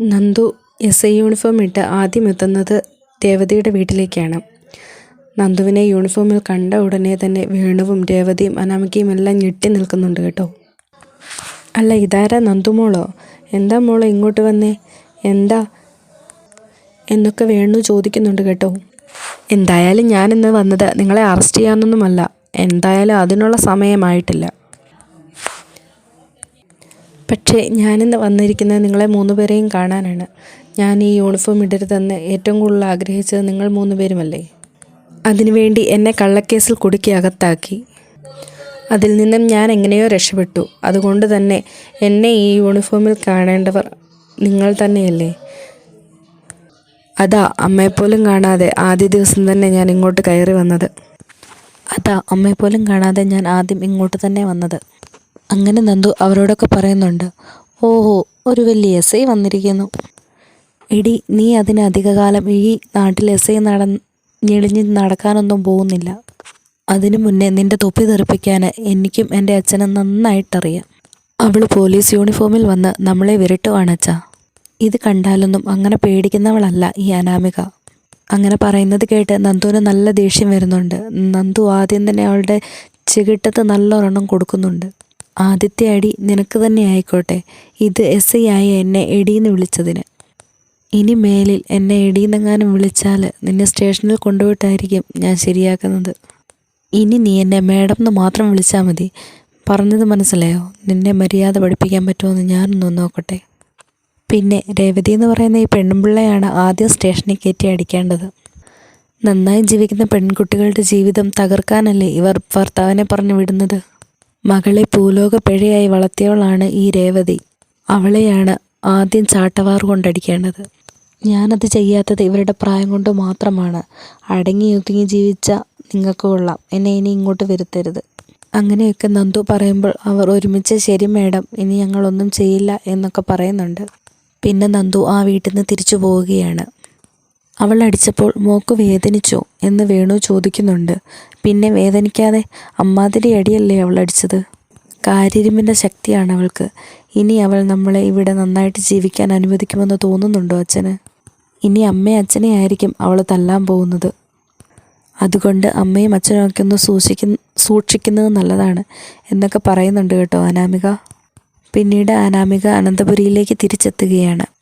Nandu S I uniform ഇട്ട് ആദ്യം എത്തുന്നത് രേവതിയുടെ വീട്ടിലേക്കാണ്. നന്ദുവിനെ യൂണിഫോമിൽ കണ്ട ഉടനെ തന്നെ വേണുവും രേവതിയും അനാമികയും എല്ലാം ഞെട്ടി നിൽക്കുന്നുണ്ട് കേട്ടോ. അല്ല ഇതാരാ നന്ദു മോളോ? എന്താ മോളോ ഇങ്ങോട്ട് വന്നേ? എന്താ? എന്നൊക്കെ വേണു ചോദിക്കുന്നുണ്ട് കേട്ടോ. എന്തായാലും ഞാനിന്ന് വന്നത് നിങ്ങളെ അറസ്റ്റ് ചെയ്യാനൊന്നുമല്ല. എന്തായാലും അതിനുള്ള സമയമായിട്ടില്ല. പക്ഷേ ഞാനിന്ന് വന്നിരിക്കുന്നത് നിങ്ങളെ മൂന്ന് പേരെയും കാണാനാണ്. ഞാൻ ഈ യൂണിഫോം ഇടരുതെന്ന് ഏറ്റവും കൂടുതൽ ആഗ്രഹിച്ചത് നിങ്ങൾ മൂന്ന് പേരുമല്ലേ? അതിനുവേണ്ടി എന്നെ കള്ളക്കേസിൽ കുടുക്കി അകത്താക്കി. അതിൽ നിന്നും ഞാൻ എങ്ങനെയോ രക്ഷപ്പെട്ടു. അതുകൊണ്ട് തന്നെ എന്നെ ഈ യൂണിഫോമിൽ കാണേണ്ടവർ നിങ്ങൾ തന്നെയല്ലേ? അതാ അമ്മയെപ്പോലും കാണാതെ ആദ്യ ദിവസം തന്നെ ഞാൻ ഇങ്ങോട്ട് കയറി വന്നത്. അതാ അമ്മയെപ്പോലും കാണാതെ ഞാൻ ആദ്യം ഇങ്ങോട്ട് തന്നെ വന്നത്. അങ്ങനെ നന്ദു അവരോടൊക്കെ പറയുന്നുണ്ട് ഓഹോ ഒരു വലിയ എസ് ഐ വന്നിരിക്കുന്നു. എടി നീ അതിന് അധികകാലം ഈ നാട്ടിൽ എസ് ഐ നട ഞെളിഞ്ഞ് നടക്കാനൊന്നും പോകുന്നില്ല. അതിനു മുന്നേ നിന്റെ തൊപ്പി തെറിപ്പിക്കാൻ എനിക്കും എന്റെ അച്ഛനും നന്നായിട്ടറിയാം. അവൾ പോലീസ് യൂണിഫോമിൽ വന്ന് നമ്മളെ വിരട്ടുവാണച്ച ഇത് കണ്ടാലൊന്നും അങ്ങനെ പേടിക്കുന്നവളല്ല ഈ അനാമിക. അങ്ങനെ പറയുന്നത് കേട്ട് നന്ദുവിന് നല്ല ദേഷ്യം വരുന്നുണ്ട്. നന്ദു ആദ്യം തന്നെ അവളുടെ ചികിട്ടത്ത് നല്ലൊരെണ്ണം കൊടുക്കുന്നുണ്ട്. ആദ്യത്തെ അടി നിനക്ക് തന്നെ ആയിക്കോട്ടെ. ഇത് എസ് ഐ ആയി എന്നെ എടീന്ന് വിളിച്ചതിന്. ഇനി മേലിൽ എന്നെ എടീന്നെങ്ങാനും വിളിച്ചാൽ നിന്നെ സ്റ്റേഷനിൽ കൊണ്ടുപോയിട്ടായിരിക്കും ഞാൻ ശരിയാക്കുന്നത്. ഇനി നീ എന്നെ മേഡം എന്ന് മാത്രം വിളിച്ചാൽ മതി. പറഞ്ഞത് മനസ്സിലായോ? നിന്നെ മര്യാദ പഠിപ്പിക്കാൻ പറ്റുമെന്ന് ഞാനൊന്ന് നോക്കട്ടെ. പിന്നെ രേവതി എന്ന് പറയുന്ന ഈ പെൺപിള്ളയാണ് ആദ്യം സ്റ്റേഷനിൽ കയറ്റി അടിക്കേണ്ടത്. നന്നായി ജീവിക്കുന്ന പെൺകുട്ടികളുടെ ജീവിതം തകർക്കാനല്ലേ ഇവർ ഭർത്താവിനെ പറഞ്ഞു വിടുന്നത്? മകളെ ഭൂലോക പിഴയായി വളർത്തിയവളാണ് ഈ രേവതി. അവളെയാണ് ആദ്യം ചാട്ടവാർ കൊണ്ടടിക്കേണ്ടത്. ഞാനത് ചെയ്യാത്തത് ഇവരുടെ പ്രായം കൊണ്ട് മാത്രമാണ്. അടങ്ങി ഒതുങ്ങി ജീവിച്ച നിങ്ങൾക്ക് കൊള്ളാം. എന്നെ ഇനി ഇങ്ങോട്ട് വരുത്തരുത്. അങ്ങനെയൊക്കെ നന്ദു പറയുമ്പോൾ അവർ ഒരുമിച്ച് ശരി മേഡം ഇനി ഞങ്ങളൊന്നും ചെയ്യില്ല എന്നൊക്കെ പറയുന്നുണ്ട്. പിന്നെ നന്ദു ആ വീട്ടിൽ നിന്ന് തിരിച്ചു പോവുകയാണ്. അവൾ അടിച്ചപ്പോൾ മോക്ക് വേദനിച്ചോ എന്ന് വേണു ചോദിക്കുന്നുണ്ട്. പിന്നെ വേദനിക്കാതെ അമ്മാതിരി അടിയല്ലേ അവൾ അടിച്ചത്? കാര്യരുമ്പിന്റെ ശക്തിയാണ് അവൾക്ക്. ഇനി അവൾ നമ്മളെ ഇവിടെ നന്നായിട്ട് ജീവിക്കാൻ അനുവദിക്കുമെന്ന് തോന്നുന്നുണ്ടോ അച്ഛന്? ഇനി അമ്മയും അച്ഛനെ ആയിരിക്കും അവൾ തല്ലാൻ പോകുന്നത്. അതുകൊണ്ട് അമ്മയും അച്ഛനും ഒക്കെ ഒന്ന് സൂക്ഷിക്കുന്ന സൂക്ഷിക്കുന്നത് നല്ലതാണ് എന്നൊക്കെ പറയുന്നുണ്ട് കേട്ടോ അനാമിക. പിന്നീട് അനാമിക അനന്തപുരിയിലേക്ക് തിരിച്ചെത്തുകയാണ്.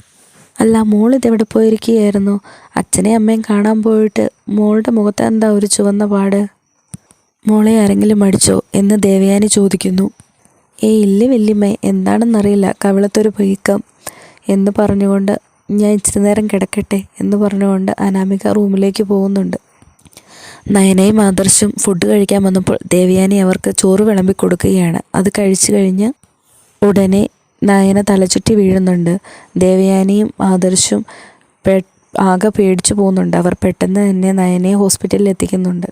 അല്ല മോൾ ഇതെവിടെ പോയിരിക്കുകയായിരുന്നു? അച്ഛനെയും അമ്മയും കാണാൻ പോയിട്ട് മോളുടെ മുഖത്ത് എന്താ ഒരു ചുവന്ന പാട്? മോളെ ആരെങ്കിലും അടിച്ചോ എന്ന് ദേവയാനി ചോദിക്കുന്നു. ഏയ് ഇല്ല വല്യമ്മേ എന്താണെന്നറിയില്ല. കവിളത്തൊരു പീക്കം എന്ന് പറഞ്ഞുകൊണ്ട് ഞാൻ ഇച്ചിരി നേരം കിടക്കട്ടെ എന്ന് പറഞ്ഞുകൊണ്ട് അനാമിക റൂമിലേക്ക് പോകുന്നുണ്ട്. നയനയും ആദർശും ഫുഡ് കഴിക്കാൻ വന്നപ്പോൾ ദേവയാനി അവർക്ക് ചോറ് വിളമ്പി കൊടുക്കുകയാണ്. അത് കഴിച്ചു കഴിഞ്ഞ് ഉടനെ നയന തലചുറ്റി വീഴുന്നുണ്ട്. ദേവയാനിയും ആദർശും പെ ആകെ പേടിച്ചു പോകുന്നുണ്ട്. അവർ പെട്ടെന്ന് തന്നെ നയനയെ ഹോസ്പിറ്റലിൽ എത്തിക്കുന്നുണ്ട്.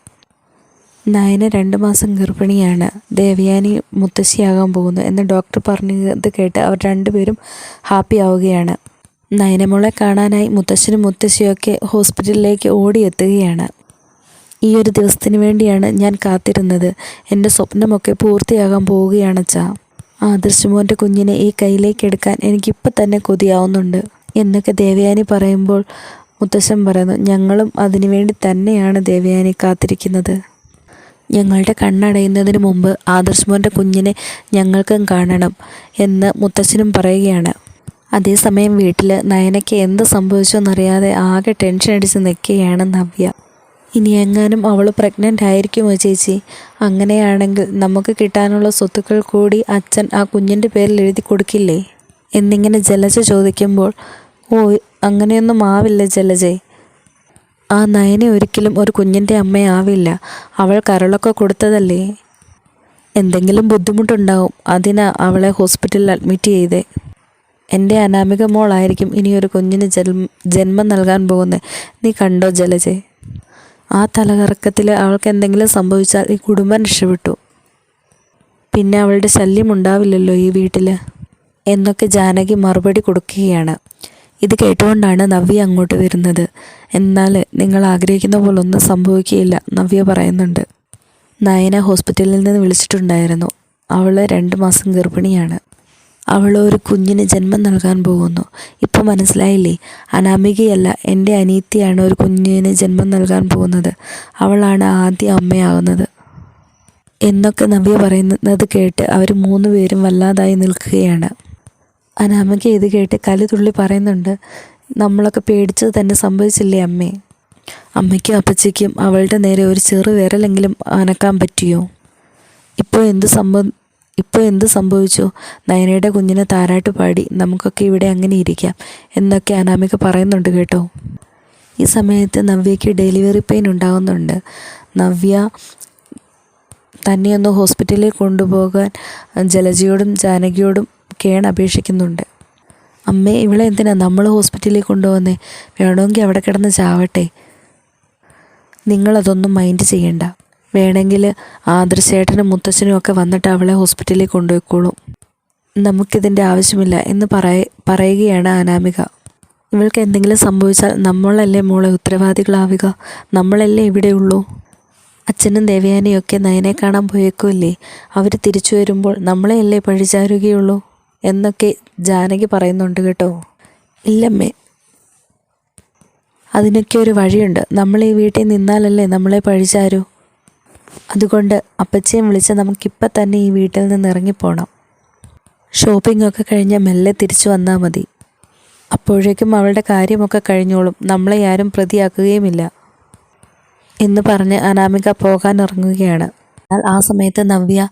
നയന രണ്ട് മാസം ഗർഭിണിയാണ്. ദേവയാനി മുത്തശ്ശിയാകാൻ പോകുന്നു എന്ന് ഡോക്ടർ പറഞ്ഞത് കേട്ട് അവർ രണ്ടുപേരും ഹാപ്പി ആവുകയാണ്. നയനമോളെ കാണാനായി മുത്തശ്ശനും മുത്തശ്ശിയൊക്കെ ഹോസ്പിറ്റലിലേക്ക് ഓടിയെത്തുകയാണ്. ഈ ഒരു ദിവസത്തിന് വേണ്ടിയാണ് ഞാൻ കാത്തിരുന്നത്. എന്റെ സ്വപ്നമൊക്കെ പൂർത്തിയാകാൻ പോവുകയാണച്ചാ ആദർശമോന്റെ കുഞ്ഞിനെ ഈ കയ്യിലേക്ക് എടുക്കാൻ എനിക്കിപ്പോൾ തന്നെ കൊതിയാവുന്നുണ്ട്. എന്നൊക്കെ ദേവയാനി പറയുമ്പോൾ മുത്തശ്ശൻ പറയുന്നു ഞങ്ങളും അതിനുവേണ്ടി തന്നെയാണ് ദേവയാനി കാത്തിരിക്കുന്നത്. ഞങ്ങളുടെ കണ്ണടയുന്നതിന് മുമ്പ് ആദർശമോന്റെ കുഞ്ഞിനെ ഞങ്ങൾക്കും കാണണം എന്ന് മുത്തശ്ശനും പറയുകയാണ്. അതേസമയം വീട്ടിൽ നയനയ്ക്ക് എന്ത് സംഭവിച്ചോ എന്നറിയാതെ ആകെ ടെൻഷൻ അടിച്ച് നിൽക്കുകയാണ് നവ്യ. ഇനി എങ്ങാനും അവൾ പ്രഗ്നന്റ് ആയിരിക്കുമോ ചേച്ചി? അങ്ങനെയാണെങ്കിൽ നമുക്ക് കിട്ടാനുള്ള സ്വത്തുക്കൾ കൂടി അച്ഛൻ ആ കുഞ്ഞിന്റെ പേരിൽ എഴുതി കൊടുക്കില്ലേ? എന്നിങ്ങനെ ജലജ ചോദിക്കുമ്പോൾ ഓ അങ്ങനെയൊന്നും ആവില്ല ജലജെ. ആ നയനെ ഒരിക്കലും ഒരു കുഞ്ഞിന്റെ അമ്മയാവില്ല. അവൾ കരളൊക്കെ കൊടുത്തതല്ലേ? എന്തെങ്കിലും ബുദ്ധിമുട്ടുണ്ടാവും അതിനാ അവളെ ഹോസ്പിറ്റലിൽ അഡ്മിറ്റ് ചെയ്തേ. എന്റെ അനാമിക മോളായിരിക്കും ഇനി ഒരു കുഞ്ഞിന് ജന്മ നൽകാൻ പോകുന്നത്. നീ കണ്ടോ ജലജെ? ആ തലകറക്കത്തിൽ അവൾക്ക് എന്തെങ്കിലും സംഭവിച്ചാൽ ഈ കുടുംബം രക്ഷപ്പെട്ടു. പിന്നെ അവളുടെ ശല്യം ഉണ്ടാവില്ലല്ലോ ഈ വീട്ടിൽ എന്നൊക്കെ ജാനകി മറുപടി കൊടുക്കുകയാണ്. ഇത് കേട്ടുകൊണ്ടാണ് നവ്യ അങ്ങോട്ട് വരുന്നത്. എന്നാൽ നിങ്ങൾ ആഗ്രഹിക്കുന്ന പോലെ ഒന്നും സംഭവിക്കുകയില്ല നവ്യ പറയുന്നുണ്ട്. നയന ഹോസ്പിറ്റലിൽ നിന്ന് വിളിച്ചിട്ടുണ്ടായിരുന്നു. അവൾ രണ്ട് മാസം ഗർഭിണിയാണ്. അവൾ ഒരു കുഞ്ഞിന് ജന്മം നൽകാൻ പോകുന്നു. ഇപ്പം ഇപ്പോൾ മനസ്സിലായില്ലേ? അനാമികയല്ല എന്റെ അനീത്തിയാണ് ഒരു കുഞ്ഞിന് ജന്മം നൽകാൻ പോകുന്നത്. അവളാണ് ആദ്യ അമ്മയാകുന്നത്. എന്നൊക്കെ നവ്യ പറയുന്നത് കേട്ട് അവർ മൂന്ന് പേരും വല്ലാതായി നിൽക്കുകയാണ്. അനാമിക ഇത് കേട്ട് കലിതുള്ളി പറയുന്നുണ്ട് നമ്മളൊക്കെ പേടിച്ചത് തന്നെ സംഭവിച്ചില്ലേ അമ്മേ? അമ്മയ്ക്കും അപ്പച്ചയ്ക്കും അവളുടെ നേരെ ഒരു ചെറു വിരലെങ്കിലും അനക്കാൻ പറ്റിയോ? ഇപ്പോൾ എന്ത് സംഭവം ഇപ്പോൾ എന്ത് സംഭവിച്ചു? നയനയുടെ കുഞ്ഞിനെ താരാട്ട് പാടി നമുക്കൊക്കെ ഇവിടെ അങ്ങനെ ഇരിക്കാം എന്നൊക്കെ അനാമിക പറയുന്നുണ്ട് കേട്ടോ. ഈ സമയത്ത് നവ്യയ്ക്ക് ഡെലിവറി പെയിൻ ഉണ്ടാകുന്നുണ്ട് നവ്യ തന്നെ ഒന്ന് ഹോസ്പിറ്റലിൽ കൊണ്ടുപോകാൻ ജലജയോടും ജാനകിയോടും കേൺ അപേക്ഷിക്കുന്നുണ്ട്. അമ്മേ ഇവളെ എന്തിനാ നമ്മൾ ഹോസ്പിറ്റലിൽ കൊണ്ടുപോകുന്നേ? വേണമെങ്കിൽ അവിടെ കിടന്ന് ചാവട്ടെ. നിങ്ങളതൊന്നും മൈൻഡ് ചെയ്യണ്ട. വേണമെങ്കിൽ ആദർശേട്ടനും മുത്തച്ഛനും ഒക്കെ വന്നിട്ട് അവളെ ഹോസ്പിറ്റലിൽ കൊണ്ടുപോയിക്കോളൂ. നമുക്കിതിന്റെ ആവശ്യമില്ല എന്ന് പറയ പറയുകയാണ് അനാമിക. ഇവൾക്ക് എന്തെങ്കിലും സംഭവിച്ചാൽ നമ്മളല്ലേ മോളെ ഉത്തരവാദികളാവുക? നമ്മളല്ലേ ഇവിടെയുള്ളൂ അച്ഛനും ദേവയാനിയൊക്കെ നയനെ കാണാൻ പോയേക്കുമല്ലേ അവർ തിരിച്ചു വരുമ്പോൾ നമ്മളെയല്ലേ പഴിചാരുകയുള്ളൂ? എന്നൊക്കെ ജാനകി പറയുന്നുണ്ട് കേട്ടോ. ഇല്ലമ്മേ. അതിനൊക്കെ ഒരു വഴിയുണ്ട്. നമ്മൾ ഈ വീട്ടിൽ നിന്നാലല്ലേ നമ്മളെ പഴിച്ചാരൂ അതുകൊണ്ട് അപ്പച്ചയും വിളിച്ച് നമുക്കിപ്പം തന്നെ ഈ വീട്ടിൽ നിന്ന് ഇറങ്ങിപ്പോണം. ഷോപ്പിംഗ് ഒക്കെ കഴിഞ്ഞ് മെല്ലെ തിരിച്ചു വന്നാൽ മതി. അപ്പോഴേക്കും അവളുടെ കാര്യമൊക്കെ കഴിഞ്ഞോളും. നമ്മളെ ആരും പ്രതിയാക്കുകയുമില്ല. എന്ന് പറഞ്ഞ് അനാമിക പോകാൻ ഇറങ്ങുകയാണ്. എന്നാൽ ആ സമയത്ത് നവ്യ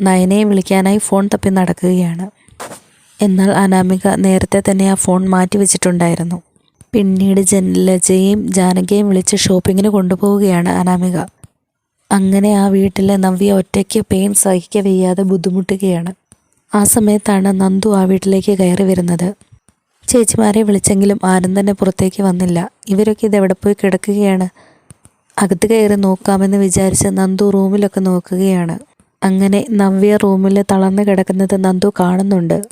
നയനയെ വിളിക്കാനായി ഫോൺ തപ്പി നടക്കുകയാണ്. എന്നാൽ അനാമിക നേരത്തെ തന്നെ ആ ഫോൺ മാറ്റി വെച്ചിട്ടുണ്ടായിരുന്നു. പിന്നീട് ജലജയും ജാനകിയും വിളിച്ച് ഷോപ്പിങ്ങിന് കൊണ്ടുപോവുകയാണ് അനാമിക. അങ്ങനെ ആ വീട്ടിലെ നവ്യ ഒറ്റയ്ക്ക് പെയിൻ സഹിക്ക വയ്യാതെ ബുദ്ധിമുട്ടുകയാണ്. ആ സമയത്താണ് നന്ദു ആ വീട്ടിലേക്ക് കയറി വരുന്നത്. ചേച്ചിമാരെ വിളിച്ചെങ്കിലും ആരും തന്നെ പുറത്തേക്ക് വന്നില്ല. ഇവരൊക്കെ ഇതെവിടെ പോയി കിടക്കുകയാണ്? അകത്ത് കയറി നോക്കാമെന്ന് വിചാരിച്ച് നന്ദു റൂമിലൊക്കെ നോക്കുകയാണ്. അങ്ങനെ നവ്യ റൂമിൽ തളർന്നു കിടക്കുന്നത് നന്ദു കാണുന്നുണ്ട്.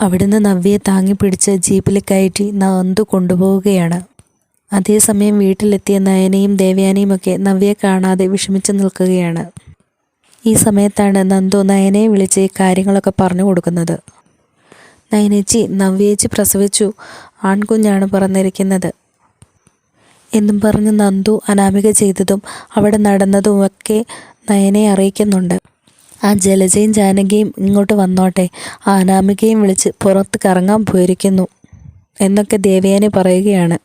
അവിടുന്ന് നവ്യയെ താങ്ങി പിടിച്ച് ജീപ്പിൽ കയറ്റി നന്ദു കൊണ്ടുപോവുകയാണ്. അതേസമയം വീട്ടിലെത്തിയ നയനയും ദേവയാനിയും ഒക്കെ നവ്യയെ കാണാതെ വിഷമിച്ചു നിൽക്കുകയാണ്. ഈ സമയത്താണ് നന്ദു നയനയെ വിളിച്ച് കാര്യങ്ങളൊക്കെ പറഞ്ഞു കൊടുക്കുന്നത്. നയനേച്ചി നവ്യേച്ചി പ്രസവിച്ചു. ആൺകുഞ്ഞാണ് പറഞ്ഞിരിക്കുന്നത് എന്നും പറഞ്ഞ് നന്ദു അനാമിക ചെയ്തതും അവിടെ നടന്നതുമൊക്കെ നയനെ അറിയിക്കുന്നുണ്ട്. ആ ജലജയും ജാനകിയും ഇങ്ങോട്ട് വന്നോട്ടെ. ആ അനാമികയും വിളിച്ച് പുറത്ത് കറങ്ങാൻ പോയിരിക്കുന്നു എന്നൊക്കെ ദേവയാനി പറയുകയാണ്.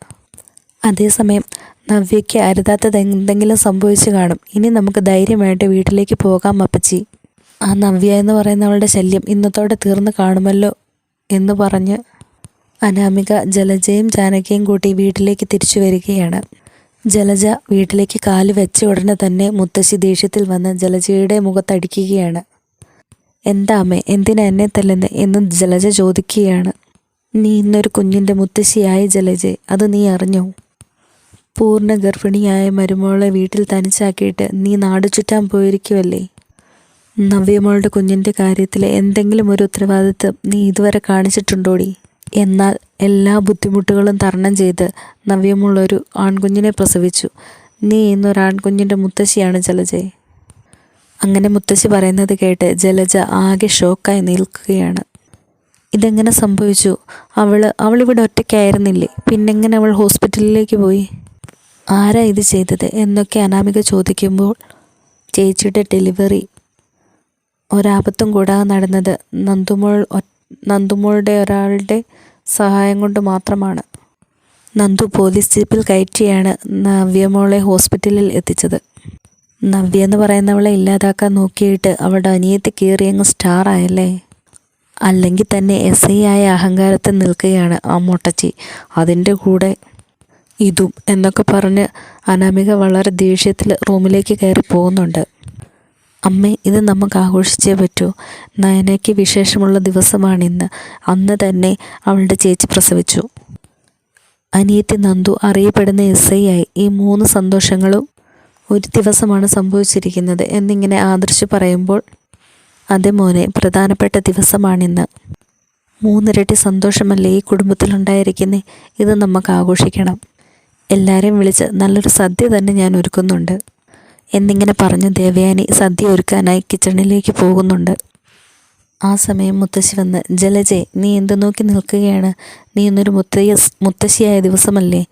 അതേസമയം നവ്യയ്ക്ക് അരുതാത്തത് എന്തെങ്കിലും സംഭവിച്ചു കാണും. ഇനി നമുക്ക് ധൈര്യമായിട്ട് വീട്ടിലേക്ക് പോകാം അപ്പച്ചി. ആ നവ്യ എന്ന് പറയുന്നവളുടെ ശല്യം ഇന്നത്തോടെ തീർന്നു കാണുമല്ലോ എന്ന് പറഞ്ഞ് അനാമിക ജലജയും ജാനകിയും കൂട്ടി വീട്ടിലേക്ക് തിരിച്ചു വരികയാണ്. ജലജ വീട്ടിലേക്ക് കാൽ വെച്ച ഉടനെ തന്നെ മുത്തശ്ശി ദേഷ്യത്തിൽ വന്ന് ജലജയുടെ മുഖത്തടിക്കുകയാണ്. എന്താ അമ്മേ എന്തിനാ എന്നെ തല്ലുന്നത് എന്ന് ജലജ ചോദിക്കുകയാണ്. നീ ഇന്നൊരു കുഞ്ഞിന്റെ മുത്തശ്ശിയായി ജലജെ. അത് നീ അറിഞ്ഞോ? പൂർണ ഗർഭിണിയായ മരുമോളെ വീട്ടിൽ തനിച്ചാക്കിയിട്ട് നീ നാട് ചുറ്റാൻ പോയിരിക്കുമല്ലേ നവ്യമോളുടെ കുഞ്ഞിന്റെ കാര്യത്തിൽ എന്തെങ്കിലും ഒരു ഉത്തരവാദിത്വം നീ ഇതുവരെ കാണിച്ചിട്ടുണ്ടോടി? എന്നാൽ എല്ലാ ബുദ്ധിമുട്ടുകളും തരണം ചെയ്ത് നവ്യമുള്ളൊരു ആൺകുഞ്ഞിനെ പ്രസവിച്ചു. നീ ഇന്നൊരു ആൺകുഞ്ഞിന്റെ മുത്തശ്ശിയാണ് ജലജയെ അങ്ങനെ മുത്തശ്ശി പറയുന്നത് കേട്ട് ജലജ ആകെ ഷോക്കായി നിൽക്കുകയാണ്. ഇതെങ്ങനെ സംഭവിച്ചു? അവൾ അവളിവിടെ ഒറ്റയ്ക്കായിരുന്നില്ലേ? പിന്നെങ്ങനെ അവൾ ഹോസ്പിറ്റലിലേക്ക് പോയി? ആരാ ഇത് ചെയ്തത് എന്നൊക്കെ അനാമിക ചോദിക്കുമ്പോൾ ചേച്ചിയുടെ ഡെലിവറി. ഒരാപത്തും കൂടാതെ നടന്നത് നന്ദുമോൾ നന്ദുമോളുടെ ഒരാളുടെ സഹായം കൊണ്ട് മാത്രമാണ്. നന്ദു പോലീസ് ജീപ്പിൽ കയറ്റിയാണ് നവ്യമോളെ ഹോസ്പിറ്റലിൽ എത്തിച്ചത്. നവ്യ എന്ന് പറയുന്നവളെ ഇല്ലാതാക്കാൻ നോക്കിയിട്ട് അവളുടെ അനിയത്തി കീറിയങ്ങ് സ്റ്റാർ ആയല്ലേ? അല്ലെങ്കിൽ തന്നെ എസ് ഐ ആയ അഹങ്കാരത്തിൽ നിൽക്കുകയാണ് ആ മുട്ടച്ചി. അതിന്റെ കൂടെ ഇതും എന്നൊക്കെ പറഞ്ഞ് അനാമിക വളരെ ദേഷ്യത്തിൽ റൂമിലേക്ക് കയറി പോകുന്നുണ്ട്. അമ്മേ ഇത് നമുക്ക് ആഘോഷിച്ചേ പറ്റൂ. നയനയ്ക്ക് വിശേഷമുള്ള ദിവസമാണിന്ന്. അന്ന് തന്നെ അവളുടെ ചേച്ചി പ്രസവിച്ചു. അനിയത്തി നന്ദു അറിയപ്പെടുന്ന എസ് ഐ ആയി. ഈ മൂന്ന് സന്തോഷങ്ങളും ഒരു ദിവസമാണ് സംഭവിച്ചിരിക്കുന്നത് എന്നിങ്ങനെ ആദർശ് പറയുമ്പോൾ അതെ മോനെ പ്രധാനപ്പെട്ട ദിവസമാണിന്ന്. മൂന്നിരട്ടി സന്തോഷമല്ലേ ഈ കുടുംബത്തിലുണ്ടായിരിക്കുന്നേ? ഇത് നമുക്ക് ആഘോഷിക്കണം. എല്ലാവരെയും വിളിച്ച് നല്ലൊരു സദ്യ തന്നെ ഞാൻ ഒരുക്കുന്നുണ്ട്. എന്നിങ്ങനെ പറഞ്ഞു ദേവയാനി സദ്യ ഒരുക്കാനായി കിച്ചണിലേക്ക് പോകുന്നുണ്ട്. ആ സമയം മുത്തശ്ശി വന്ന് ജലജെ നീ എന്ത് നോക്കി നിൽക്കുകയാണ്? നീ ഇന്നൊരു മുത്തയ്യ മുത്തശ്ശിയായ ദിവസമല്ലേ?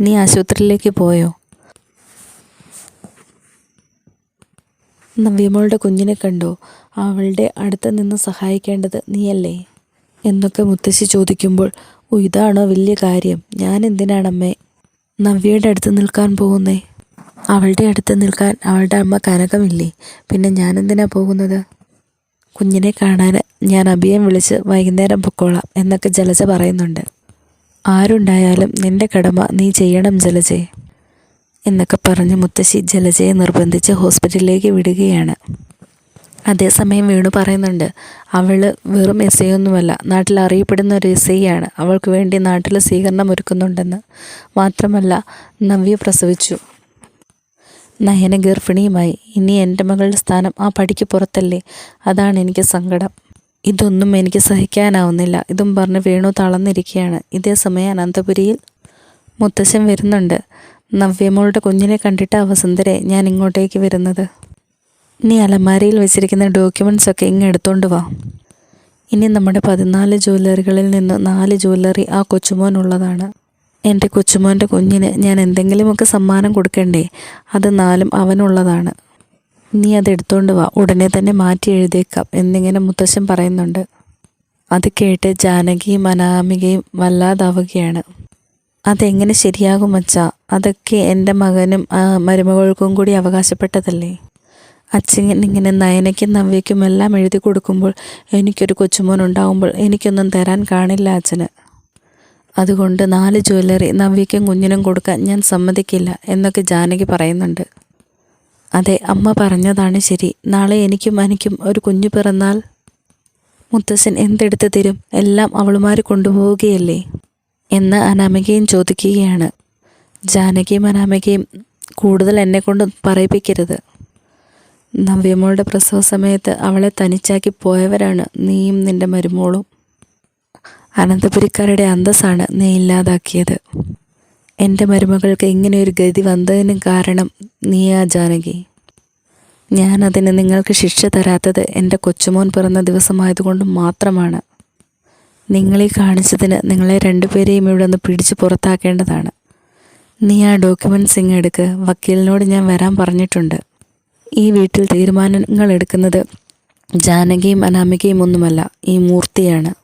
നീ ആശുപത്രിയിലേക്ക് പോയോ? നവ്യമോളുടെ കുഞ്ഞിനെ കണ്ടോ. അവളുടെ അടുത്ത് നിന്ന് സഹായിക്കേണ്ടത് നീയല്ലേ? എന്നൊക്കെ മുത്തശ്ശി ചോദിക്കുമ്പോൾ ഇതാണോ വലിയ കാര്യം. ഞാൻ എന്തിനാണമ്മേ? നവ്യയുടെ അടുത്ത് നിൽക്കാൻ പോകുന്നേ? അവളുടെ അടുത്ത് നിൽക്കാൻ അവളുടെ അമ്മ കനകമില്ലേ? പിന്നെ ഞാൻ എന്തിനാ പോകുന്നത്? കുഞ്ഞിനെ കാണാൻ ഞാൻ അഭിയം വിളിച്ച് വൈകുന്നേരം പൊക്കോളാം എന്നൊക്കെ ജലജ പറയുന്നുണ്ട്. ആരുണ്ടായാലും നിന്റെ കടമ നീ ചെയ്യണം ജലജയെ എന്നൊക്കെ പറഞ്ഞ് മുത്തശ്ശി ജലജയെ നിർബന്ധിച്ച് ഹോസ്പിറ്റലിലേക്ക് വിടുകയാണ്. അതേസമയം വീണു പറയുന്നുണ്ട് അവൾ വെറും എസ് ഐ ഒന്നുമല്ല നാട്ടിൽ അറിയപ്പെടുന്ന ഒരു എസ് ഐ ആണ് അവൾക്ക് വേണ്ടി നാട്ടിൽ സ്വീകരണം ഒരുക്കുന്നുണ്ടെന്ന് മാത്രമല്ല നവ്യ പ്രസവിച്ചു. നയന ഗർഭിണിയുമായി. ഇനി എന്റെ മകളുടെ സ്ഥാനം ആ പടിക്ക് പുറത്തല്ലേ? അതാണ് എനിക്ക് സങ്കടം. ഇതൊന്നും എനിക്ക് സഹിക്കാനാവുന്നില്ല. ഇതും പറഞ്ഞ് വേണു തളർന്നിരിക്കുകയാണ്. ഇതേ സമയം അനന്തപുരിയിൽ മുത്തശ്ശൻ വരുന്നുണ്ട്. നവ്യമോളുടെ കുഞ്ഞിനെ കണ്ടിട്ട് വസന്തരെ ഞാൻ ഇങ്ങോട്ടേക്ക് വരുന്നത്. നീ അലമാരയിൽ വെച്ചിരിക്കുന്ന ഡോക്യുമെന്റ്സ് ഒക്കെ ഇങ്ങ് എടുത്തോണ്ട് വാ. ഇനി നമ്മുടെ പതിനാല് ജ്വല്ലറികളിൽ നിന്ന് നാല് ജ്വല്ലറി ആ കൊച്ചുമോനുള്ളതാണ് എന്റെ കൊച്ചുമോന്റെ കുഞ്ഞിന് ഞാൻ എന്തെങ്കിലുമൊക്കെ സമ്മാനം കൊടുക്കണ്ടേ? അത് നാലും അവനുള്ളതാണ് നീ അത് എടുത്തോണ്ട് വാ. ഉടനെ തന്നെ മാറ്റി എഴുതേക്കാം എന്നിങ്ങനെ മുത്തശ്ശൻ പറയുന്നുണ്ട്. അത് കേട്ട് ജാനകിയും അനാമികയും വല്ലാതാവുകയാണ്. അതെങ്ങനെ ശരിയാകും അച്ഛാ? അതൊക്കെ എന്റെ മകനും മരുമകൾക്കും കൂടി അവകാശപ്പെട്ടതല്ലേ? അച്ഛൻ ഇങ്ങനെ നയനയ്ക്കും നവ്യയ്ക്കും എല്ലാം എഴുതി കൊടുക്കുമ്പോൾ എനിക്കൊരു കൊച്ചുമോൻ ഉണ്ടാകുമ്പോൾ എനിക്കൊന്നും തരാൻ കാണില്ല അച്ഛന്. അതുകൊണ്ട് നാല് ജ്വല്ലറി നവ്യയ്ക്കും കുഞ്ഞിനും കൊടുക്കാൻ ഞാൻ സമ്മതിക്കില്ല എന്നൊക്കെ ജാനകി പറയുന്നുണ്ട്. അതെ അമ്മ പറഞ്ഞതാണ് ശരി. നാളെ എനിക്കും അനിക്കും ഒരു കുഞ്ഞു പിറന്നാൽ മുത്തശ്ശൻ എന്തെടുത്ത് തരും? എല്ലാം അവളുമാർ കൊണ്ടുപോവുകയല്ലേ? എന്ന് അനാമികയും ചോദിക്കുകയാണ്. ജാനകിയും അനാമികയും കൂടുതൽ എന്നെ കൊണ്ട് പറയിപ്പിക്കരുത്. നവ്യമോളുടെ പ്രസവ സമയത്ത് അവളെ തനിച്ചാക്കി പോയവരാണ് നീയും നിന്റെ മരുമോളും. അനന്തപുരിക്കാരുടെ അന്തസ്സാണ് നീ ഇല്ലാതാക്കിയത്. എന്റെ മരുമകൾക്ക് ഇങ്ങനെ ഒരു ഗതി വന്നതിന് കാരണം നീയാ ജാനകി. ഞാൻ ഞാനതിന് നിങ്ങൾക്ക് ശിക്ഷ തരാത്തത് എന്റെ കൊച്ചുമോൻ പിറന്ന ദിവസമായതുകൊണ്ട് മാത്രമാണ്. നിങ്ങളെ കാണിച്ചതിന് നിങ്ങളെ രണ്ടുപേരെയും ഇവിടെ നിന്ന് പിടിച്ച് പുറത്താക്കേണ്ടതാണ്. നീ ആ ഡോക്യുമെന്റ്സ് ഇങ്ങെടുക്ക് വക്കീലിനോട് ഞാൻ വരാൻ പറഞ്ഞിട്ടുണ്ട്. ഈ വീട്ടിൽ തീരുമാനങ്ങൾ എടുക്കുന്നത് ജാനകിയും അനാമികയും ഒന്നുമല്ല ഈ മൂർത്തിയാണ്.